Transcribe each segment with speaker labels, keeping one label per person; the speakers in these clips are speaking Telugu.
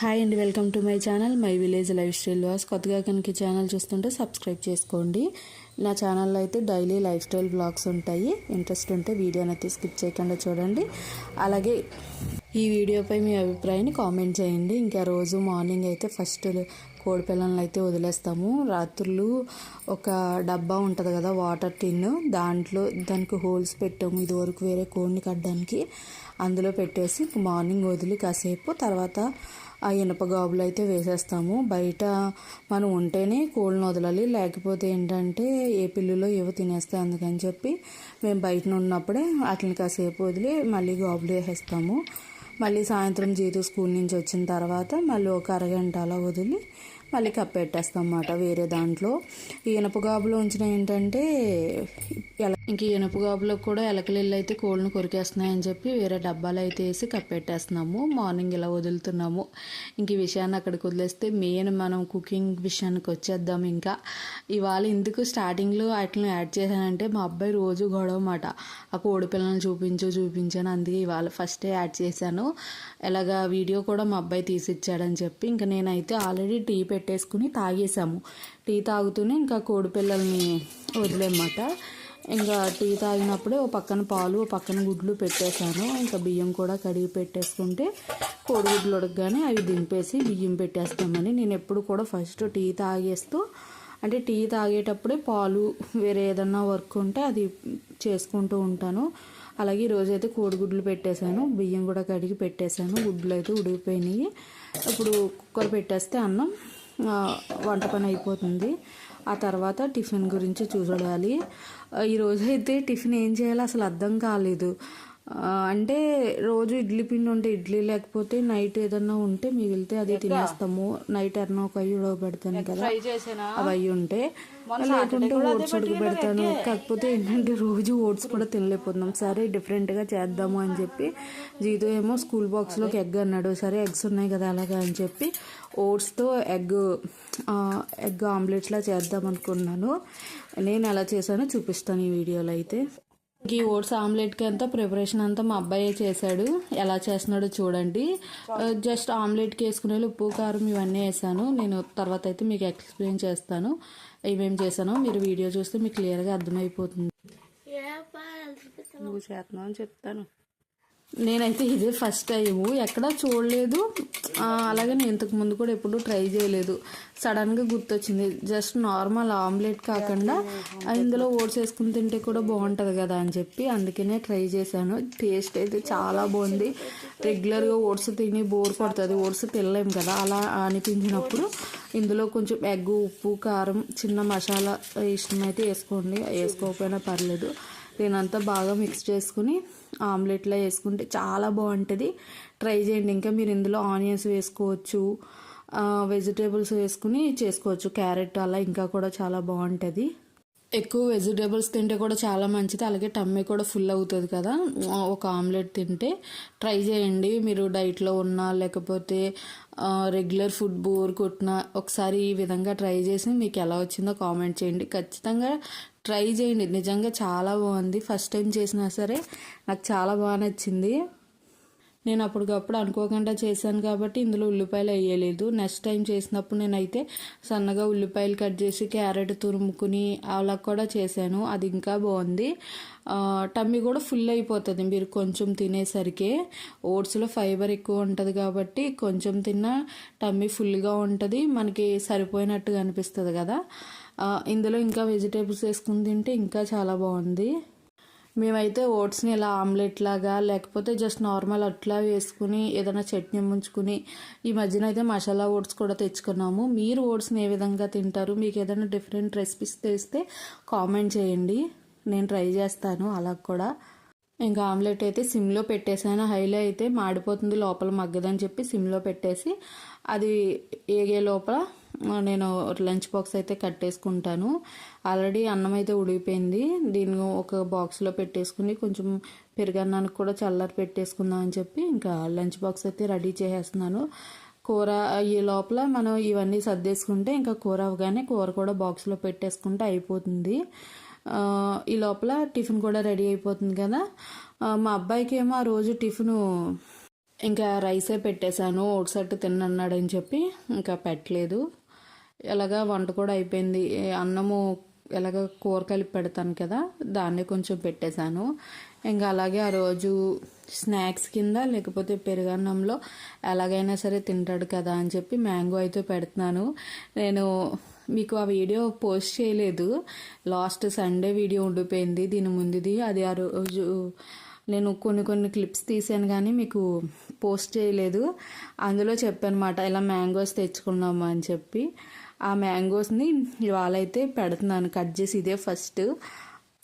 Speaker 1: హాయ్ అండి welcome to my channel my village life style was కొత్తగా కనుక ఛానల్ చూస్తుంటే సబ్స్క్రైబ్ చేసుకోండి. నా ఛానల్లో అయితే డైలీ లైఫ్ స్టైల్ బ్లాగ్స్ ఉంటాయి. ఇంట్రెస్ట్ ఉంటే వీడియోని అయితే స్కిప్ చేయకుండా చూడండి. అలాగే ఈ వీడియోపై మీ అభిప్రాయాన్ని కామెంట్ చేయండి. ఇంకా రోజు మార్నింగ్ అయితే ఫస్ట్ కోడి పిల్లలను అయితే వదిలేస్తాము. రాత్రులు ఒక డబ్బా ఉంటుంది కదా వాటర్ టిన్ దాంట్లో దానికి హోల్స్ పెట్టాము. ఇదివరకు వేరే కోడిని కట్టడానికి. అందులో పెట్టేసి మార్నింగ్ వదిలి కాసేపు తర్వాత ఆ ఇనప గాబులు అయితే వేసేస్తాము. బయట మనం ఉంటేనే కోళ్ళను వదలాలి. లేకపోతే ఏంటంటే ఏ పిల్లులో ఏవో తినేస్తాయి అందుకని చెప్పి మేము బయట ఉన్నప్పుడే వాటిని కాసేపు వదిలి మళ్ళీ గాబులు వేసేస్తాము. మళ్ళీ సాయంత్రం జీతు స్కూల్ నుంచి వచ్చిన తర్వాత మళ్ళీ ఒక అరగంట అలా వదిలి మళ్ళీ కప్పెట్టేస్తాం అన్నమాట వేరే దాంట్లో. ఈ ఇనప గాబులో ఉంచిన ఏంటంటే ఎలా ఇంక ఈ ఇనప గాబులో కూడా ఎలకలిల్లు అయితే కోళ్ళను కొరికేస్తున్నాయని చెప్పి వేరే డబ్బాలు అయితే వేసి కప్పెట్టేస్తున్నాము. మార్నింగ్ ఇలా వదులుతున్నాము. ఇంక ఈ విషయాన్ని అక్కడికి వదిలేస్తే మెయిన్ మనం కుకింగ్ విషయానికి వచ్చేద్దాం ఇంకా. ఇవాళ ఎందుకు స్టార్టింగ్లో వాటిని యాడ్ చేశానంటే మా అబ్బాయి రోజు గొడవ మాట. ఆ కోడి పిల్లల్ని చూపించు చూపించాను అందుకే ఇవాళ ఫస్టే యాడ్ చేశాను. ఎలాగా వీడియో కూడా మా అబ్బాయి తీసిచ్చాడని చెప్పి ఇంకా నేనైతే ఆల్రెడీ టీ పెట్టేసుకుని తాగేసాము టీ తాగుతూనే ఇంకా కోడి పిల్లల్ని వదిలేమాట. ఇంకా టీ తాగినప్పుడే ఓ పక్కన పాలు ఓ పక్కన గుడ్లు పెట్టేశాను. ఇంకా బియ్యం కూడా కడిగి పెట్టేసుకుంటే కోడిగుడ్లు ఉడకగానే అవి దింపేసి బియ్యం పెట్టేస్తామని. నేను ఎప్పుడు కూడా ఫస్ట్ టీ తాగేస్తూ అంటే టీ తాగేటప్పుడే పాలు వేరే ఏదన్నా వర్క్ ఉంటే అది చేసుకుంటూ ఉంటాను. అలాగే ఈరోజు అయితే కోడిగుడ్లు పెట్టేశాను. బియ్యం కూడా కడిగి పెట్టేశాను. గుడ్లు అయితే ఉడిగిపోయినాయి ఇప్పుడు కుక్కర్ పెట్టేస్తే అన్నం వంట పని అయిపోతుంది. ఆ తర్వాత టిఫిన్ గురించి చూడాలి. ఈరోజు అయితే టిఫిన్ ఏం చేయాలో అసలు అర్థం కాలేదు. అంటే రోజు ఇడ్లీ పిండి ఉంటే ఇడ్లీ లేకపోతే నైట్ ఏదన్నా ఉంటే మిగిలితే అది తినేస్తాము. నైట్ ఎర్న ఒక అయ్యి పెడతాను కదా. అవి అయ్యి ఉంటే లేకుంటే ఓట్స్ ఉడక పెడతాను కాకపోతే ఏంటంటే రోజు ఓట్స్ కూడా తినలేకపోతున్నాం. సరే డిఫరెంట్గా చేద్దాము అని చెప్పి జీతో ఏమో స్కూల్ బాక్స్లోకి ఎగ్ అన్నాడు. సరే ఎగ్స్ ఉన్నాయి కదా అలాగా అని చెప్పి ఓట్స్తో ఎగ్ ఎగ్ ఆమ్లెట్లా చేద్దాం అనుకున్నాను. నేను ఎలా చేశానో చూపిస్తాను ఈ వీడియోలో అయితే. ఈ ఓట్స్ ఆమ్లెట్కి అంతా ప్రిపరేషన్ అంతా మా అబ్బాయి చేశాడు. ఎలా చేస్తున్నాడో చూడండి. జస్ట్ ఆమ్లెట్కి వేసుకునే ఉప్పు కారం ఇవన్నీ వేసాను. నేను తర్వాత అయితే మీకు ఎక్స్ప్లెయిన్ చేస్తాను. ఏమేమి చేశానో మీరు వీడియో చూస్తే మీకు క్లియర్గా అర్థమైపోతుంది. నువ్వు చేస్తున్నావు అని చెప్తాను. నేనైతే ఇదే ఫస్ట్ టైము. ఎక్కడా చూడలేదు. అలాగే నేను ఇంతకు ముందు కూడా ఎప్పుడు ట్రై చేయలేదు. సడన్గా గుర్తొచ్చింది. జస్ట్ నార్మల్ ఆమ్లెట్ కాకుండా ఇందులో ఓట్స్ వేసుకుని తింటే కూడా బాగుంటుంది కదా అని చెప్పి అందుకనే ట్రై చేశాను. టేస్ట్ అయితే చాలా బాగుంది. రెగ్యులర్గా ఓట్స్ తిని బోర్ పడుతుంది ఓట్స్ తినలేము కదా. అలా అనిపించినప్పుడు ఇందులో కొంచెం ఎగ్ ఉప్పు కారం చిన్న మసాలా ఇష్టమైతే వేసుకోండి. వేసుకోకపోయినా పర్లేదు. దీనంతా బాగా మిక్స్ చేసుకుని ఆమ్లెట్లో వేసుకుంటే చాలా బాగుంటుంది. ట్రై చేయండి. ఇంకా మీరు ఇందులో ఆనియన్స్ వేసుకోవచ్చు వెజిటేబుల్స్ వేసుకుని చేసుకోవచ్చు. క్యారెట్ అలా ఇంకా కూడా చాలా బాగుంటుంది. ఎక్కువ వెజిటేబుల్స్ తింటే కూడా చాలా మంచిది. అలాగే టమ్మీ కూడా ఫుల్ అవుతుంది కదా. ఒక ఆమ్లెట్ తింటే ట్రై చేయండి. మీరు డైట్లో ఉన్నా లేకపోతే రెగ్యులర్ ఫుడ్ బోర్ కొట్టినా ఒకసారి ఈ విధంగా ట్రై చేసి మీకు ఎలా వచ్చిందో కామెంట్ చేయండి. ఖచ్చితంగా ట్రై చేయండి. నిజంగా చాలా బాగుంది. ఫస్ట్ టైం చేసినా సరే నాకు చాలా బాగా నచ్చింది. నేను అప్పటికప్పుడు అనుకోకుండా చేశాను కాబట్టి ఇందులో ఉల్లిపాయలు వేయలేదు. నెక్స్ట్ టైం చేసినప్పుడు నేనైతే సన్నగా ఉల్లిపాయలు కట్ చేసి క్యారెట్ తురుముకుని అలా కూడా చేశాను. అది ఇంకా బాగుంది. టమ్మీ కూడా ఫుల్ అయిపోతుంది. మీరు కొంచెం తినేసరికి ఓట్స్లో ఫైబర్ ఎక్కువ ఉంటుంది కాబట్టి కొంచెం తిన్నా టమ్మీ ఫుల్గా ఉంటుంది. మనకి సరిపోయినట్టుగా అనిపిస్తుంది కదా. ఇందులో ఇంకా వెజిటేబుల్స్ వేసుకుని తింటే ఇంకా చాలా బాగుంది. మేమైతే ఓట్స్ని ఇలా ఆమ్లెట్ లాగా లేకపోతే జస్ట్ నార్మల్ అట్లా వేసుకుని ఏదైనా చట్నీ ముంచుకుని ఈ మధ్యన అయితే మసాలా ఓట్స్ కూడా తెచ్చుకున్నాము. మీరు ఓట్స్ని ఏ విధంగా తింటారు? మీకు ఏదైనా డిఫరెంట్ రెసిపీస్ తెస్తే కామెంట్ చేయండి. నేను ట్రై చేస్తాను అలా కూడా. ఇంకా ఆమ్లెట్ అయితే సిమ్లో పెట్టేసాను హైలో అయితే మాడిపోతుంది లోపల మగ్గదని చెప్పి సిమ్లో పెట్టేసి అది ఏగే లోపల నేను లంచ్ బాక్స్ అయితే కట్టేసుకుంటాను. ఆల్రెడీ అన్నం అయితే ఉడిగిపోయింది దీన్ని ఒక బాక్స్లో పెట్టేసుకుని కొంచెం పెరుగన్నానికి కూడా చల్లారి పెట్టేసుకుందాం అని చెప్పి ఇంకా లంచ్ బాక్స్ అయితే రెడీ చేసేస్తున్నాను. కూర ఈ లోపల మనం ఇవన్నీ సర్దేసుకుంటే ఇంకా కూర అవగానే కూర కూడా బాక్స్లో పెట్టేసుకుంటే అయిపోతుంది. ఈ లోపల టిఫిన్ కూడా రెడీ అయిపోతుంది కదా. మా అబ్బాయికి ఏమో ఆ రోజు టిఫిన్ ఇంకా రైసే పెట్టేశాను. ఓట్సట్టు తిన్నన్నాడని చెప్పి ఇంకా పెట్టలేదు. ఎలాగా వంట కూడా అయిపోయింది. అన్నము ఎలాగ కూర కలిపి పెడతాను కదా దాన్ని కొంచెం పెట్టేశాను. ఇంకా అలాగే ఆ రోజు స్నాక్స్ కింద లేకపోతే పెరుగన్నంలో ఎలాగైనా సరే తింటాడు కదా అని చెప్పి మ్యాంగో అయితే పెడుతున్నాను. నేను మీకు ఆ వీడియో పోస్ట్ చేయలేదు. లాస్ట్ సండే వీడియో ఉండిపోయింది. దీని ముందుది అది ఆ రోజు నేను కొన్ని కొన్ని క్లిప్స్ తీసాను కానీ మీకు పోస్ట్ చేయలేదు. అందులో చెప్పానమాట ఇలా మ్యాంగోస్ తెచ్చుకున్నాము అని చెప్పి. ఆ మ్యాంగోస్ని ఇవాళ అయితే పెడుతున్నాను. కట్ చేసి ఇదే ఫస్ట్.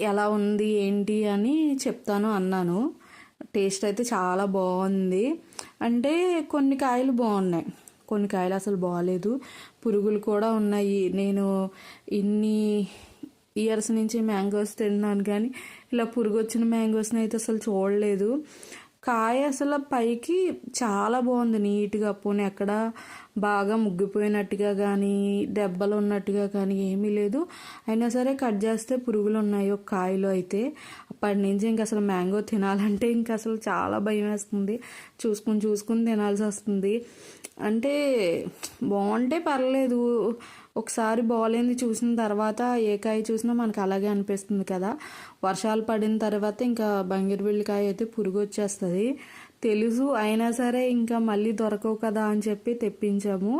Speaker 1: ఎలా ఉంది ఏంటి అని చెప్తాను అన్నాను. టేస్ట్ అయితే చాలా బాగుంది. అంటే కొన్ని కాయలు బాగున్నాయి. కొన్ని కాయలు అసలు బాగాలేదు పురుగులు కూడా ఉన్నాయి. నేను ఇన్ని ఇయర్స్ నుంచి మ్యాంగోస్ తిన్నాను కానీ ఇలా పురుగు వచ్చిన మ్యాంగోస్ని అయితే అసలు చూడలేదు. కాయ అసలు పైకి చాలా బాగుంది. నీట్గా పోనీ ఎక్కడ బాగా ముగ్గిపోయినట్టుగా కానీ దెబ్బలు ఉన్నట్టుగా కానీ ఏమీ లేదు. అయినా సరే కట్ చేస్తే పురుగులు ఉన్నాయి ఒక కాయలో అయితే. అప్పటి నుంచి ఇంక అసలు మ్యాంగో తినాలంటే ఇంక అసలు చాలా భయం వేస్తుంది. చూసుకుని చూసుకుని తినాల్సి వస్తుంది. అంటే బాగుంటే పర్లేదు. ఒకసారి బాగాలేంది చూసిన తర్వాత ఏ కాయ చూసినా మనకు అలాగే అనిపిస్తుంది కదా. వర్షాలు పడిన తర్వాత ఇంకా బంగిరబిల్లికాయ అయితే పురుగు వచ్చేస్తుంది. తెలుసు. అయినా సరే ఇంకా మళ్ళీ దొరకవు కదా అని చెప్పి తెప్పించాము.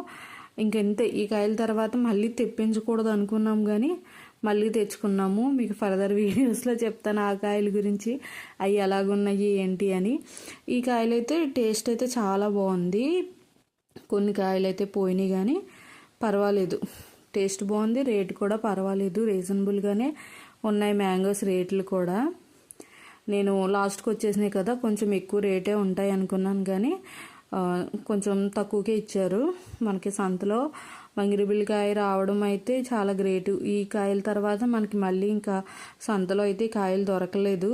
Speaker 1: ఇంకెంతే ఈ కాయల తర్వాత మళ్ళీ తెప్పించకూడదు అనుకున్నాం కానీ మళ్ళీ తెచ్చుకున్నాము. మీకు ఫర్దర్ వీడియోస్లో చెప్తాను ఆ కాయల గురించి. అవి ఎలాగున్నాయి ఏంటి అని. ఈ కాయలు అయితే టేస్ట్ అయితే చాలా బాగుంది. కొన్ని కాయలు అయితే పోయినాయి కానీ పర్వాలేదు. టేస్ట్ బాగుంది రేట్ కూడా పర్వాలేదు. రీజనబుల్గానే ఉన్నాయి మ్యాంగోస్ రేట్లు కూడా. నేను లాస్ట్కి వచ్చేసినాయి కదా కొంచెం ఎక్కువ రేటే ఉంటాయి అనుకున్నాను కానీ కొంచెం తక్కువకే ఇచ్చారు. మనకి సంతలో మంగిరిబిల్లికాయ రావడం అయితే చాలా గ్రేటు. ఈ కాయల తర్వాత మనకి మళ్ళీ ఇంకా సంతలో అయితే కాయలు దొరకలేదు.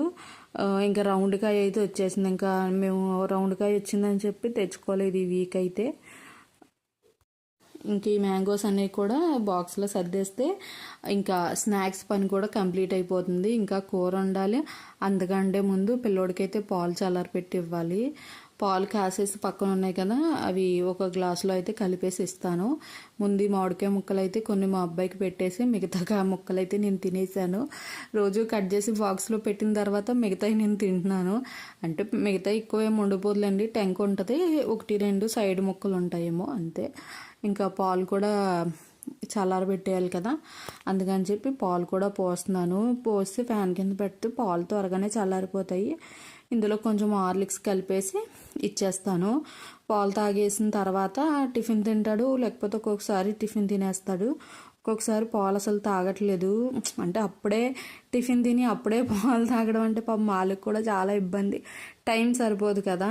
Speaker 1: ఇంకా రౌండ్ కాయ అయితే వచ్చేసింది. ఇంకా మేము రౌండ్ కాయ వచ్చిందని చెప్పి తెచ్చుకోలేదు ఈ వీక్ అయితే. ఇంక ఈ మ్యాంగోస్ అనేవి కూడా బాక్స్లో సర్దేస్తే ఇంకా స్నాక్స్ పని కూడా కంప్లీట్ అయిపోతుంది. ఇంకా కూర వండాలి. అందుకంటే ముందు పిల్లోడికైతే పాలు చల్లారి పెట్టి ఇవ్వాలి. పాలు కాసేసి పక్కన ఉన్నాయి కదా అవి ఒక గ్లాసులో అయితే కలిపేసి ఇస్తాను. ముందు మామిడికాయ ముక్కలు అయితే కొన్ని మా అబ్బాయికి పెట్టేసి మిగతా ముక్కలు అయితే నేను తినేసాను. రోజు కట్ చేసి బాక్స్లో పెట్టిన తర్వాత మిగతాయి నేను తింటున్నాను. అంటే మిగతా ఎక్కువ ఏమి ఉండిపోదులేండి టెంక్ ఉంటుంది ఒకటి రెండు సైడ్ ముక్కలు ఉంటాయేమో అంతే. ఇంకా పాలు కూడా చల్లారబెట్టేయాలి కదా. అందుకని చెప్పి పాలు కూడా పోస్తున్నాను. పోసి ఫ్యాన్ కింద పెడితే పాలు త్వరగానే చల్లారిపోతాయి. ఇందులో కొంచెం హార్లిక్స్ కలిపేసి ఇచ్చేస్తాను. పాలు తాగేసిన తర్వాత టిఫిన్ తింటాడు లేకపోతే ఒక్కొక్కసారి టిఫిన్ తినేస్తాడు. ఒక్కొక్కసారి పాలు అసలు తాగట్లేదు. అంటే అప్పుడే టిఫిన్ తిని అప్పుడే పాలు తాగడం అంటే పాపం వాళ్ళకి కూడా చాలా ఇబ్బంది. టైం సరిపోదు కదా.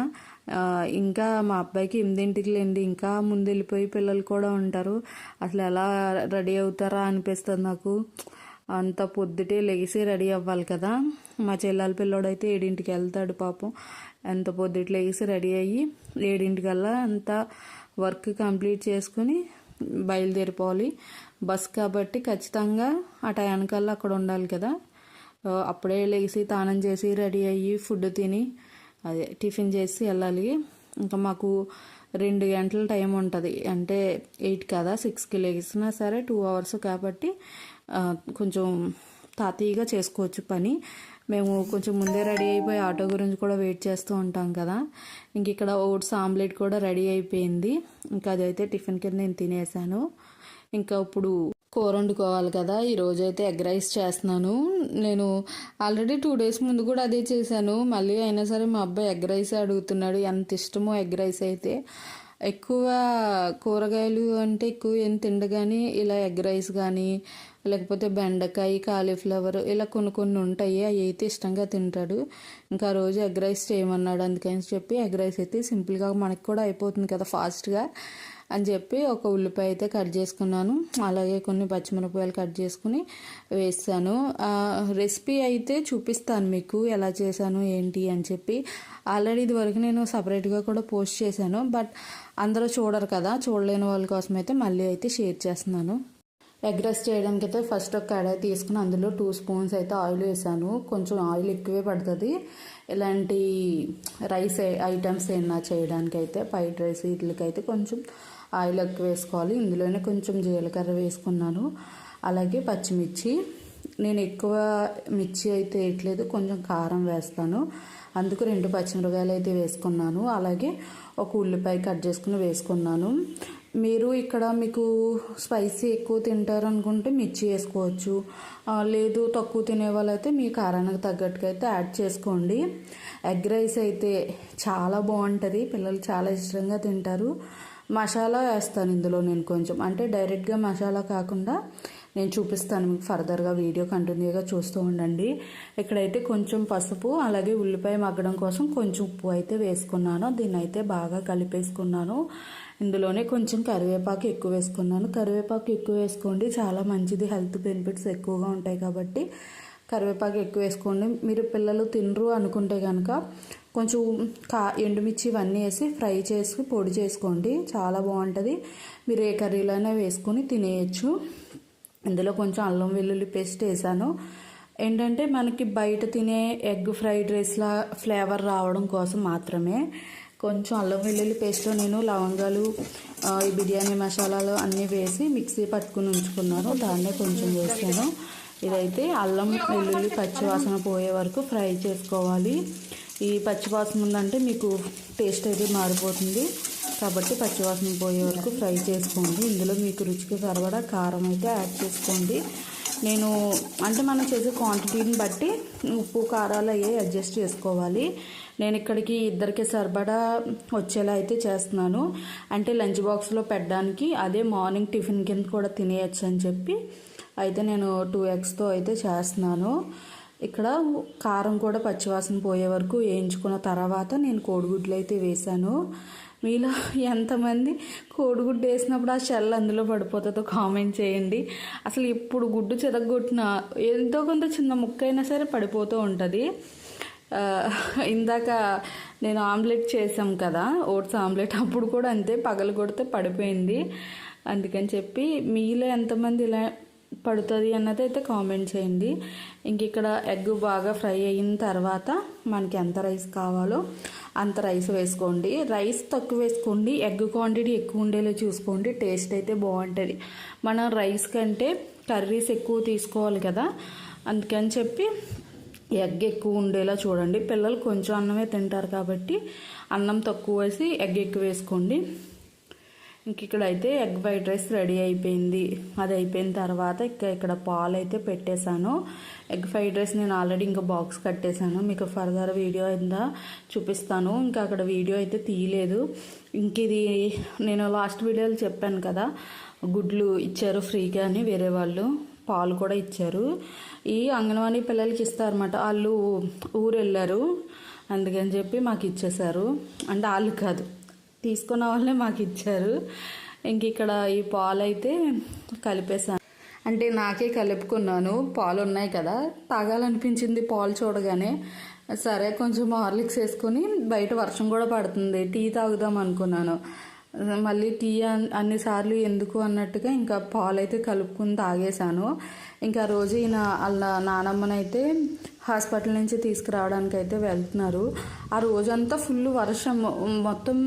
Speaker 1: ఇంకా మా అబ్బాయికి ఎనిమిదింటికి లేండి. ఇంకా ముందు వెళ్ళిపోయి పిల్లలు కూడా ఉంటారు. అసలు ఎలా రెడీ అవుతారా అనిపిస్తుంది నాకు. అంత పొద్దుటే లెగిసి రెడీ అవ్వాలి కదా. మా చెల్లెల పిల్లోడైతే ఏడింటికి వెళ్తాడు పాపం. ఎంత పొద్దుట లెగిసి రెడీ అయ్యి ఏడింటికల్లా అంత వర్క్ కంప్లీట్ చేసుకుని బయలుదేరిపోవాలి. బస్ కాబట్టి ఖచ్చితంగా ఆ టయానికల్లా అక్కడ ఉండాలి కదా. అప్పుడే లేచి తానం చేసి రెడీ అయ్యి ఫుడ్ తిని అదే టిఫిన్ చేసి వెళ్ళాలి. ఇంకా మాకు రెండు గంటల టైం ఉంటుంది. అంటే ఎయిట్ కదా సిక్స్కి లేచినా సరే టూ అవర్స్ కాబట్టి కొంచెం తాతీగా చేసుకోవచ్చు పని. మేము కొంచెం ముందే రెడీ అయిపోయి ఆటో గురించి కూడా వెయిట్ చేస్తూ ఉంటాం కదా. ఇంక ఇక్కడ ఓట్స్ ఆమ్లెట్ కూడా రెడీ అయిపోయింది. ఇంకా అదైతే టిఫిన్ కింద నేను తినేసాను. ఇంకా ఇప్పుడు కూర వండుకోవాలి కదా. ఈరోజు అయితే ఎగ్ రైస్ చేస్తున్నాను. నేను ఆల్రెడీ టూ డేస్ ముందు కూడా అదే చేశాను. మళ్ళీ అయినా సరే మా అబ్బాయి ఎగ్ రైస్ అడుగుతున్నాడు. ఎంత ఇష్టమో ఎగ్ రైస్ అయితే. ఎక్కువ కూరగాయలు అంటే ఎక్కువ ఏం తిండు కానీ ఇలా ఎగ్ రైస్ కానీ లేకపోతే బెండకాయ కాలీఫ్లవర్ ఇలా కొన్ని కొన్ని ఉంటాయి. అవి అయితే ఇష్టంగా తింటాడు. ఇంకా రోజు ఎగ్ రైస్ చేయమన్నాడు. అందుకని చెప్పి ఎగ్ రైస్ అయితే సింపుల్గా మనకి కూడా అయిపోతుంది కదా ఫాస్ట్గా. అని చెప్పి ఒక ఉల్లిపాయ అయితే కట్ చేసుకున్నాను. అలాగే కొన్ని పచ్చిమిరపకాయలు కట్ చేసుకుని వేస్తాను. రెసిపీ అయితే చూపిస్తాను మీకు ఎలా చేశాను ఏంటి అని చెప్పి. ఆల్రెడీ ఇదివరకు నేను సపరేట్గా కూడా పోస్ట్ చేశాను. బట్ అందరూ చూడరు కదా చూడలేని వాళ్ళ కోసం అయితే మళ్ళీ అయితే షేర్ చేస్తున్నాను. ఎగ్ రైస్ చేయడానికి అయితే ఫస్ట్ ఒక కడాయి తీసుకుని అందులో టూ స్పూన్స్ అయితే ఆయిల్ వేసాను. కొంచెం ఆయిల్ ఎక్కువే పడుతుంది. ఇలాంటి రైస్ ఐటమ్స్ ఏమన్నా చేయడానికి అయితే ఫ్రైడ్ రైస్ వీటికైతే కొంచెం ఆయిల్ ఎక్కువ వేసుకోవాలి. ఇందులోనే కొంచెం జీలకర్ర వేసుకున్నాను. అలాగే పచ్చిమిర్చి. నేను ఎక్కువ మిర్చి అయితే వేయట్లేదు. కొంచెం కారం వేస్తాను. అందుకు రెండు పచ్చిమిరకాయలు అయితే వేసుకున్నాను. అలాగే ఒక ఉల్లిపాయ కట్ చేసుకుని వేసుకున్నాను. మీరు ఇక్కడ మీకు స్పైసీ ఎక్కువ తింటారు అనుకుంటే మిర్చి వేసుకోవచ్చు. లేదు తక్కువ తినే వాళ్ళైతే మీ కారానికి తగ్గట్టుగా అయితే యాడ్ చేసుకోండి. ఎగ్ రైస్ అయితే చాలా బాగుంటుంది. పిల్లలు చాలా ఇష్టంగా తింటారు. మసాలా వేస్తాను ఇందులో నేను కొంచెం. అంటే డైరెక్ట్గా మసాలా కాకుండా నేను చూపిస్తాను మీకు ఫర్దర్గా వీడియో కంటిన్యూగా చూస్తూ ఉండండి. ఇక్కడైతే కొంచెం పసుపు అలాగే ఉల్లిపాయ మగ్గడం కోసం కొంచెం ఉప్పు అయితే వేసుకున్నాను. దీన్ని అయితే బాగా కలిపేసుకున్నాను. ఇందులోనే కొంచెం కరివేపాకు ఎక్కువ వేసుకున్నాను. కరివేపాకు ఎక్కువ వేసుకోండి. చాలా మంచిది. హెల్త్ బెనిఫిట్స్ ఎక్కువగా ఉంటాయి కాబట్టి కరివేపాకు ఎక్కువ వేసుకోండి. మీరు పిల్లలు తినరు అనుకుంటే కనుక కొంచెం కా ఎండుమిర్చి ఇవన్నీ వేసి ఫ్రై చేసి పొడి చేసుకోండి. చాలా బాగుంటుంది. మీరు ఏ కర్రీలోనే వేసుకొని తినేయచ్చు. ఇందులో కొంచెం అల్లం వెల్లుల్లి పేస్ట్ వేసాను. ఏంటంటే మనకి బయట తినే ఎగ్ ఫ్రైడ్ రైస్లా ఫ్లేవర్ రావడం కోసం మాత్రమే కొంచెం అల్లం వెల్లుల్లి పేస్ట్లో నేను లవంగాలు ఈ బిర్యానీ మసాలాలు అన్నీ వేసి మిక్సీ పట్టుకుని ఉంచుకున్నాను. దాన్నే కొంచెం వేసాను. ఇదైతే అల్లం వెల్లుల్లి పచ్చివాసన పోయే వరకు ఫ్రై చేసుకోవాలి. ఈ పచ్చివాసన ఉందంటే మీకు టేస్ట్ అయితే మారిపోతుంది. కాబట్టి పచ్చివాసన పోయే వరకు ఫ్రై చేసుకోండి. ఇందులో మీకు రుచికి సరిపడా కారం అయితే యాడ్ చేసుకోండి. నేను అంటే మనం చేసే క్వాంటిటీని బట్టి ఉప్పు కారాలు అయ్యే అడ్జస్ట్ చేసుకోవాలి. నేను ఇక్కడికి ఇద్దరికి సరిపడా వచ్చేలా అయితే చేస్తున్నాను. అంటే లంచ్ బాక్స్లో పెట్టడానికి అదే మార్నింగ్ టిఫిన్ కింద కూడా తినేయచ్చు అని చెప్పి అయితే నేను టూ ఎగ్స్తో అయితే చేస్తున్నాను. ఇక్కడ కారం కూడా పచ్చివాసన పోయే వరకు వేయించుకున్న తర్వాత నేను కోడిగుడ్లు అయితే వేశాను. మీలో ఎంతమంది కోడిగుడ్డు వేసినప్పుడు ఆ షెల్ అందులో పడిపోతుందో కామెంట్ చేయండి. అసలు ఇప్పుడు గుడ్డు చెదగొట్టిన ఎంతో కొంత చిన్న ముక్క అయినా సరే పడిపోతూ ఉంటుంది. ఇందాక నేను ఆమ్లెట్ చేసాం కదా ఓట్స్ ఆమ్లెట్ అప్పుడు కూడా అంతే పగలు కొడితే పడిపోయింది. అందుకని చెప్పి మీలో ఎంతమంది ఇలా పడుతుంది అన్నది అయితే కామెంట్ చేయండి. ఇంక ఇక్కడ ఎగ్ బాగా ఫ్రై అయిన తర్వాత మనకి ఎంత రైస్ కావాలో అంత రైస్ వేసుకోండి. రైస్ తక్కువ వేసుకోండి. ఎగ్ క్వాంటిటీ ఎక్కువ ఉండేలా చూసుకోండి. టేస్ట్ అయితే బాగుంటుంది. మనం రైస్ కంటే కర్రీస్ ఎక్కువ తీసుకోవాలి కదా. అందుకని చెప్పి ఎగ్ ఎక్కువ ఉండేలా చూడండి. పిల్లలు కొంచెం అన్నమే తింటారు కాబట్టి అన్నం తక్కువ వేసి ఎగ్ ఎక్కువ వేసుకోండి. ఇంక ఇక్కడ అయితే ఎగ్ ఫ్రైడ్ రైస్ రెడీ అయిపోయింది. అది అయిపోయిన తర్వాత ఇక ఇక్కడ పాలు అయితే పెట్టేశాను. ఎగ్ ఫ్రైడ్ రైస్ నేను ఆల్రెడీ ఇంకా బాక్స్ కట్టేశాను. మీకు ఫర్దర్ వీడియో అయిందా చూపిస్తాను. ఇంకా అక్కడ వీడియో అయితే తీయలేదు. ఇంక ఇది నేను లాస్ట్ వీడియోలో చెప్పాను కదా గుడ్లు ఇచ్చారు ఫ్రీగా అని వేరే వాళ్ళు. పాలు కూడా ఇచ్చారు. ఈ అంగన్వాడీ పిల్లలకి ఇస్తారన్నమాట. వాళ్ళు ఊరు వెళ్ళారు అందుకని చెప్పి మాకు ఇచ్చేశారు. అంటే వాళ్ళు కాదు. తీసుకున్న వాళ్ళే మాకు ఇచ్చారు. ఇంక ఇక్కడ ఈ పాలు అయితే కలిపేసాను అంటే నాకే కలుపుకున్నాను. పాలు ఉన్నాయి కదా. తాగాలనిపించింది పాలు చూడగానే. సరే కొంచెం హార్లిక్స్ వేసుకొని బయట వర్షం కూడా పడుతుంది. టీ తాగుదాం అనుకున్నాను. మళ్ళీ టీ అన్నిసార్లు ఎందుకు అన్నట్టుగా ఇంకా పాలు అయితే కలుపుకుని తాగేశాను. ఇంకా రోజు ఈయన వాళ్ళ నానమ్మనైతే హాస్పిటల్ నుంచి తీసుకురావడానికి అయితే వెళ్తున్నారు. ఆ రోజంతా ఫుల్ వర్షం. మొత్తం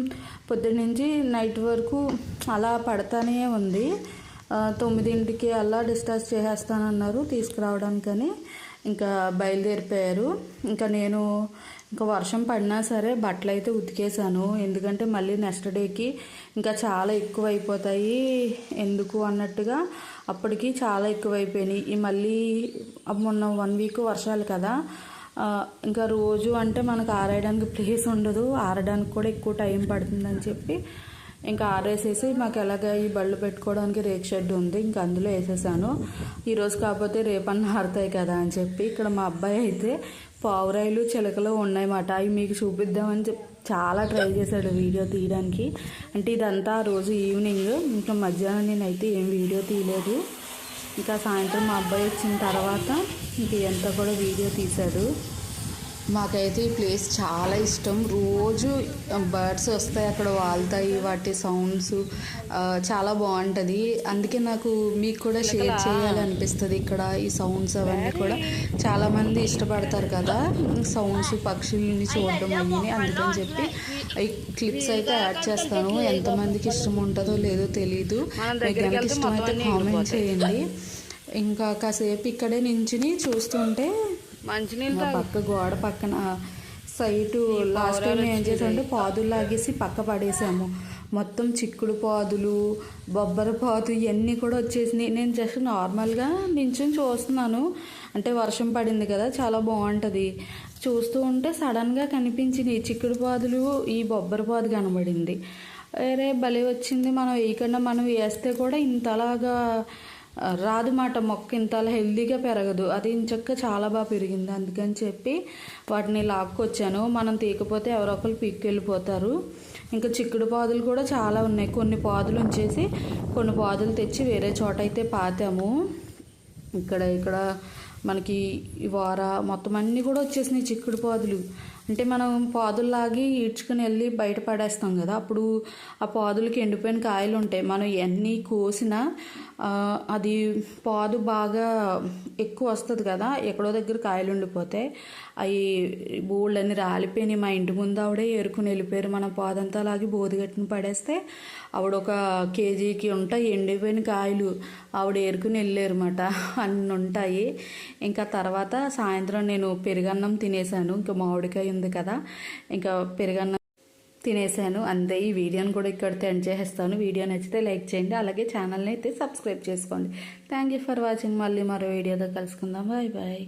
Speaker 1: పొద్దున్న నుంచి నైట్ వరకు అలా పడతానే ఉంది. తొమ్మిదింటికి అలా డిశ్చార్జ్ చేసేస్తానన్నారు తీసుకురావడానికని. ఇంకా బయలుదేరిపోయారు. ఇంకా నేను ఇంకా వర్షం పడినా సరే బట్టలు అయితే ఉతికేసాను ఎందుకంటే మళ్ళీ నెక్స్ట్ డేకి ఇంకా చాలా ఎక్కువ అయిపోతాయి ఎందుకు అన్నట్టుగా అప్పటికి చాలా ఎక్కువ అయిపోయినాయి మళ్ళీ మొన్న వన్ వీక్ వర్షాలు కదా. ఇంకా రోజు అంటే మనకు ఆరేయడానికి ప్లేస్ ఉండదు. ఆరడానికి కూడా ఎక్కువ టైం పడుతుందని చెప్పి ఇంకా ఆరేసేసి మాకు ఎలాగ ఈ బళ్ళు పెట్టుకోవడానికి రేక్ షెడ్ ఉంది. ఇంకా అందులో వేసేసాను. ఈరోజు కాకపోతే రేపన్న ఆరుతాయి కదా అని చెప్పి ఇక్కడ మా అబ్బాయి అయితే పావురాయిలు చిలకలు ఉన్నాయన్నమాట. అవి మీకు చూపిద్దామని చెప్పి చాలా ట్రై చేశాడు వీడియో తీయడానికి. అంటే ఇదంతా ఆ రోజు ఈవినింగ్. ఇంకా మధ్యాహ్నం నేనైతే ఏం వీడియో తీయలేదు. ఇంకా సాయంత్రం మా అబ్బాయి వచ్చిన తర్వాత ఇంక ఇదంతా కూడా వీడియో తీశాడు. మాకైతే ఈ ప్లేస్ చాలా ఇష్టం. రోజు బర్డ్స్ వస్తాయి అక్కడ వాళ్తాయి. వాటి సౌండ్స్ చాలా బాగుంటుంది. అందుకే నాకు మీకు కూడా షేర్ చేయాలి అనిపిస్తుంది ఇక్కడ ఈ సౌండ్స్ అవన్నీ కూడా. చాలామంది ఇష్టపడతారు కదా సౌండ్స్ పక్షుల్ని చూడడం అన్నీ అందుకని చెప్పి ఈ క్లిప్స్ అయితే యాడ్ చేస్తాను. ఎంతమందికి ఇష్టం ఉంటుందో లేదో తెలీదు. మీకు ఇష్టం అయితే కామెంట్ చేయండి. ఇంకా కాసేపు ఇక్కడే నించుని చూస్తుంటే
Speaker 2: మంచినీళ్ళు
Speaker 1: పక్క గోడ పక్కన సైటు లాస్ట్ టైం ఏం చేసామంటే పాదులు లాగేసి పక్క పడేసాము. మొత్తం చిక్కుడు పాదులు బొబ్బర పాదు ఇవన్నీ కూడా వచ్చేసినాయి. నేను జస్ట్ నార్మల్గా నించుని చూస్తున్నాను. అంటే వర్షం పడింది కదా చాలా బాగుంటుంది. చూస్తూ ఉంటే సడన్గా కనిపించింది చిక్కుడు పాదులు ఈ బొబ్బర పాదు కనబడింది. వేరే భలే వచ్చింది మనం. వేయకుండా మనం వేస్తే కూడా ఇంతలాగా రాదు మాట మొక్క ఇంతలా హెల్దీగా పెరగదు. అది ఇంచక్క చాలా బాగా పెరిగింది. అందుకని చెప్పి వాటిని లాక్కొచ్చాను. మనం తీయకపోతే ఎవరో ఒకరు పీక్కెళ్ళిపోతారు. ఇంకా చిక్కుడు పాదులు కూడా చాలా ఉన్నాయి. కొన్ని పాదులు ఉంచేసి కొన్ని పాదులు తెచ్చి వేరే చోట అయితే పాతాము. ఇక్కడ ఇక్కడ మనకి వార మొత్తం అన్నీ కూడా వచ్చేసినాయి చిక్కుడు పాదులు. అంటే మనం పాదులు లాగి ఈడ్చుకుని వెళ్ళి బయట పడేస్తాం కదా అప్పుడు ఆ పాదులకి ఎండిపోయిన కాయలు ఉంటాయి. మనం ఎన్ని కోసినా అది పాదు బాగా ఎక్కువ వస్తుంది కదా ఎక్కడో దగ్గర కాయలు ఉండిపోతే అవి బోళ్ళని రాలిపోయినాయి. మా ఇంటి ముందు ఆవిడే ఏరుకుని వెళ్ళిపోయారు. మన పాదంతా లాగి బోదిగట్టుని పడేస్తే ఆవిడ ఒక కేజీకి ఉంటాయి ఎండిపోయిన కాయలు ఆవిడ ఏరుకుని వెళ్ళారు అన్నమాట అన్ని ఉంటాయి. ఇంకా తర్వాత సాయంత్రం నేను పెరుగన్నం తినేసాను ఇంకా మామిడికాయ ఉంది కదా ఇంకా పెరుగన్నం తినేసాను. అంతే ఈ వీడియోని కూడా ఇక్కడితో ఎండ్ చేసేస్తాను. వీడియో నచ్చితే లైక్ చేయండి. అలాగే ఛానల్ని అయితే సబ్స్క్రైబ్ చేసుకోండి. Thank you for watching. మళ్ళీ మరో వీడియోతో కలుసుకుందాం. Bye bye.